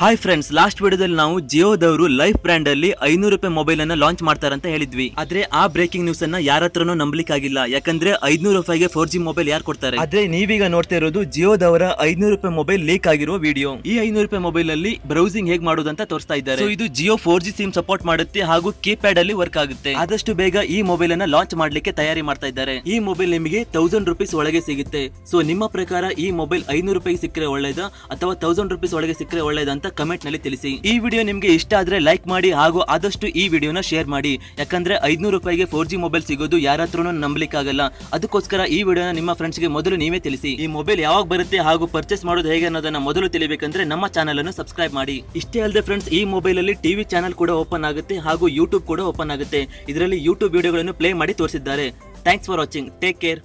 Hi friends last ವಿಡಿಯೋದಲ್ಲಿ ನಾವು ಜಿಯೋದವರು life brand ಅಲ್ಲಿ ಐನೂರು ರೂಪಾಯಿ ಮೊಬೈಲ್ ಅನ್ನ ಲಾಂಚ್ ಮಾಡ್ತಾರೆ ಅಂತ ಹೇಳಿದ್ವಿ. ಆದ್ರೆ ಆ ಬ್ರೇಕಿಂಗ್ ನ್ಯೂಸ್ ಅನ್ನ ಯಾರ ಹತ್ರನೂ ನಂಬಲಿಕ್ಕಾಗಿಲ್ಲ ಯಾಕಂದ್ರೆ ಐದ್ನೂರು ರೂಪಾಯಿಗೆ ಫೋರ್ ಜಿ ಮೊಬೈಲ್ ಯಾರು ಕೊಡ್ತಾರೆ? ಆದ್ರೆ ನೀವೀಗ ನೋಡ್ತಾ ಇರೋದು ಜಿಯೋದವರ ಐನೂರು ರೂಪಾಯಿ ಮೊಬೈಲ್ ಲೀಕ್ ಆಗಿರುವ ವಿಡಿಯೋ ಈ ಐನೂರು ರೂಪಾಯಿ ಮೊಬೈಲ್ ಅಲ್ಲಿ ಬ್ರೌಸಿಂಗ್ ಹೇಗೆ ಮಾಡೋದು ಅಂತ ತೋರಿಸ್ತಾ ಇದ್ದಾರೆ. ಇದು Jio four G SIM support ಮಾಡುತ್ತೆ ಹಾಗೂ ಕೀಪ್ಯಾಡ್ ಅಲ್ಲಿ ವರ್ಕ್ ಆಗುತ್ತೆ. ಆದಷ್ಟು ಬೇಗ ಈ ಮೊಬೈಲ್ ಅನ್ನ ಲಾಂಚ್ ಮಾಡ್ಲಿಕ್ಕೆ ತಯಾರಿ ಮಾಡ್ತಾ ಇದ್ದಾರೆ. ಈ ಮೊಬೈಲ್ ನಿಮಗೆ ತೌಸಂಡ್ ರುಪೀಸ್ ಒಳಗೆ ಸಿಗುತ್ತೆ. ಸೊ ನಿಮ್ಮ ಪ್ರಕಾರ ಈ ಮೊಬೈಲ್ ಐನೂರು ರೂಪಾಯಿ ಸಿಕ್ಕರೆ ಒಳ್ಳೇದಾ ಅಥವಾ ತೌಸಂಡ್ ರುಪೀಸ್ ಒಳಗೆ ಸಿಕ್ಕರೆ ಒಳ್ಳೇದಾ ಕಮೆಂಟ್ನಲ್ಲಿ ತಿಳಿಸಿ. ಈ ವಿಡಿಯೋ ನಿಮ್ಗೆ ಇಷ್ಟ ಆದ್ರೆ ಲೈಕ್ ಮಾಡಿ ಹಾಗೂ ಆದಷ್ಟು ಈ ವಿಡಿಯೋನ ಶೇರ್ ಮಾಡಿ. ಯಾಕಂದ್ರೆ ಐದ್ನೂರು ರೂಪಾಯಿಗೆ ಫೋರ್ ಜಿ ಮೊಬೈಲ್ ಸಿಗೋದು ಯಾರ ಹತ್ರನೂ ನಂಬಲಿಕ್ಕಾಗಲ್ಲ. ಅದಕ್ಕೋಸ್ಕರ ಈ ವಿಡಿಯೋನ ನಿಮ್ಮ ಫ್ರೆಂಡ್ಸ್ಗೆ ಮೊದಲು ನೀವೇ ತಿಳಿಸಿ. ಈ ಮೊಬೈಲ್ ಯಾವಾಗ ಬರುತ್ತೆ ಹಾಗೂ ಪರ್ಚೇಸ್ ಮಾಡೋದು ಹೇಗೆ ಅನ್ನೋದನ್ನ ಮೊದಲು ತಿಳಿಬೇಕಂದ್ರೆ ನಮ್ಮ ಚಾನಲ್ ಅನ್ನು ಸಬ್ಸ್ಕ್ರೈಬ್ ಮಾಡಿ. ಇಷ್ಟೇ ಅಲ್ಲದೆ ಫ್ರೆಂಡ್ಸ್ ಈ ಮೊಬೈಲ್ ಅಲ್ಲಿ ಟಿವಿ ಚಾನಲ್ ಕೂಡ ಓಪನ್ ಆಗುತ್ತೆ ಹಾಗೂ ಯೂಟ್ಯೂಬ್ ಕೂಡ ಓಪನ್ ಆಗುತ್ತೆ. ಇದರಲ್ಲಿ ಯೂಟ್ಯೂಬ್ ವಿಡಿಯೋಗಳನ್ನು ಪ್ಲೇ ಮಾಡಿ ತೋರಿಸಿದ್ದಾರೆ. Thanks for watching take care